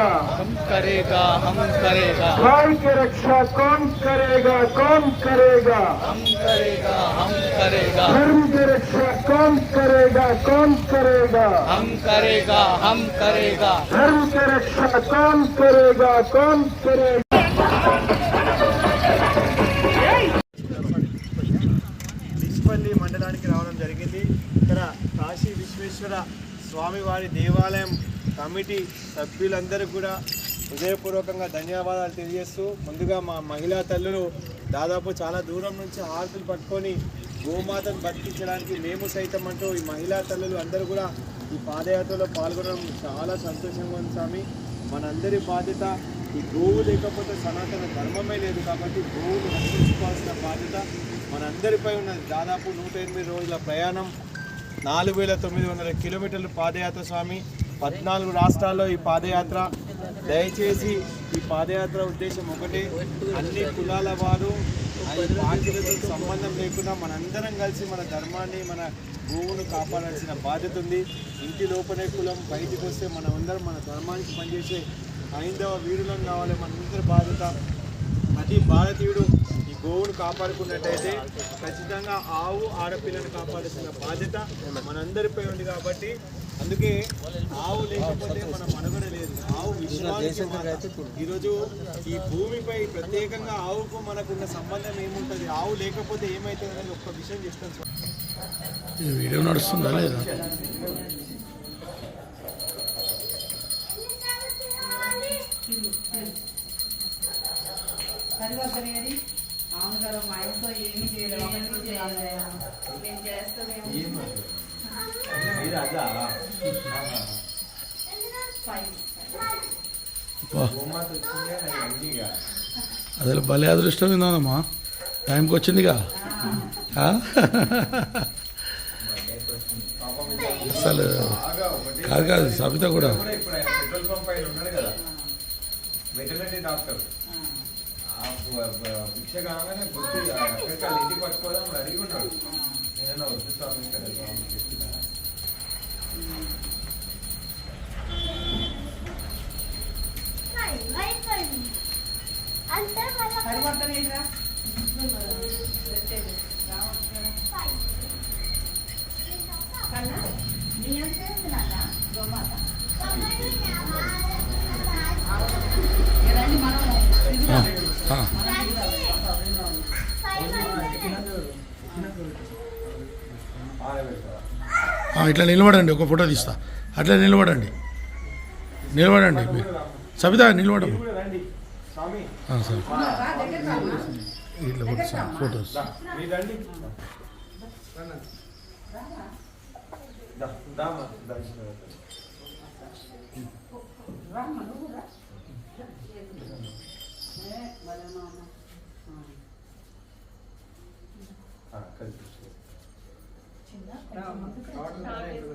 करेगा हम करेगा हम करेगा भाई की रक्षा कौन करेगा कौन करेगा हम करेगा हम करेगा धर्म की रक्षा कौन करेगा कौन करेगा हम करेगा हम करेगा धर्म की रक्षा कौन करेगा कौन करेगा బిస్పల్లి మండలానికి రావడం జరిగింది ఇక్కడ కాశీ విశ్వేశ్వర స్వామివారి దేవాలయం కమిటీ సభ్యులందరూ కూడా హృదయపూర్వకంగా ధన్యవాదాలు తెలియజేస్తూ ముందుగా మా మహిళా తల్లులు దాదాపు చాలా దూరం నుంచి హారతులు పట్టుకొని గోమాతను బతికించడానికి మేము సైతం అంటూ ఈ మహిళా తల్లులు అందరూ కూడా ఈ పాదయాత్రలో పాల్గొనడం చాలా సంతోషంగా ఉంది స్వామి. మనందరి బాధ్యత ఈ గోవు లేకపోతే సనాతన ధర్మమే లేదు కాబట్టి గోవును రక్షించుకోవాల్సిన బాధ్యత మనందరిపై ఉన్నది. దాదాపు నూట ఎనిమిది రోజుల ప్రయాణం నాలుగు వేల తొమ్మిది వందల కిలోమీటర్లు పాదయాత్ర స్వామి. పద్నాలుగు రాష్ట్రాల్లో ఈ పాదయాత్ర. దయచేసి ఈ పాదయాత్ర ఉద్దేశం ఒకటే. అన్ని కులాల వారు ఈ సంబంధం లేకుండా మనందరం కలిసి మన ధర్మాన్ని మన భూమును కాపాడాల్సిన బాధ్యత ఉంది. ఇంటి లోపలే కులం బయటికి వస్తే మనం అందరం మన ధర్మానికి పనిచేసే హైందవ వీరులను కావాలి మనందరి బాధ్యత. ప్రతి భారతీయుడు గోవును కాపాడుకున్నట్టయితే ఖచ్చితంగా ఆవు ఆడపిల్లను కాపాడాల్సిన బాధ్యత మనందరిపై ఉంది కాబట్టి అందుకే ఆవు లేకపోతే మన మనుగడ లేదు. ఆవు విశ్వానికి. ఈరోజు ఈ భూమిపై ప్రత్యేకంగా ఆవుకు మనకున్న సంబంధం ఏముంటుంది? ఆవు లేకపోతే ఏమవుతుంది అనేది ఒక్క విషయం చెప్తాను వీడియో నడుస్తుందా లేదా? అవును కదా మా ఇంట్లో ఏమీ చేయలేదు ఒకటి చేయలేదు. నేను చేస్తానేమో. ఫైవ్ అదే భలే అదృష్టం ఏందమ్మా టైంకి వచ్చిందిగా? ఆ? అసలు కాదు కాదు సబిత కూడా. డాక్టర్. భిక్ష కాగానే గుర్తు అక్కడికి వాళ్ళ ఇంటికి పట్టుకోదాం అడిగి ఉన్నాడు. నేనన్నా వద్దు స్వామి ఇక్కడ స్వామి చెప్పినా పరివర్తనేదిరా కన్నా నీ గోమాత? ఇట్లా నిలబడండి ఒక ఫోటో తీస్తా. అట్లా నిలబడండి. నిలబడండి. సబిత నిలబడము సరే. రామ్మా. ఇట్లా ఫోటోస్ 这样子好好跟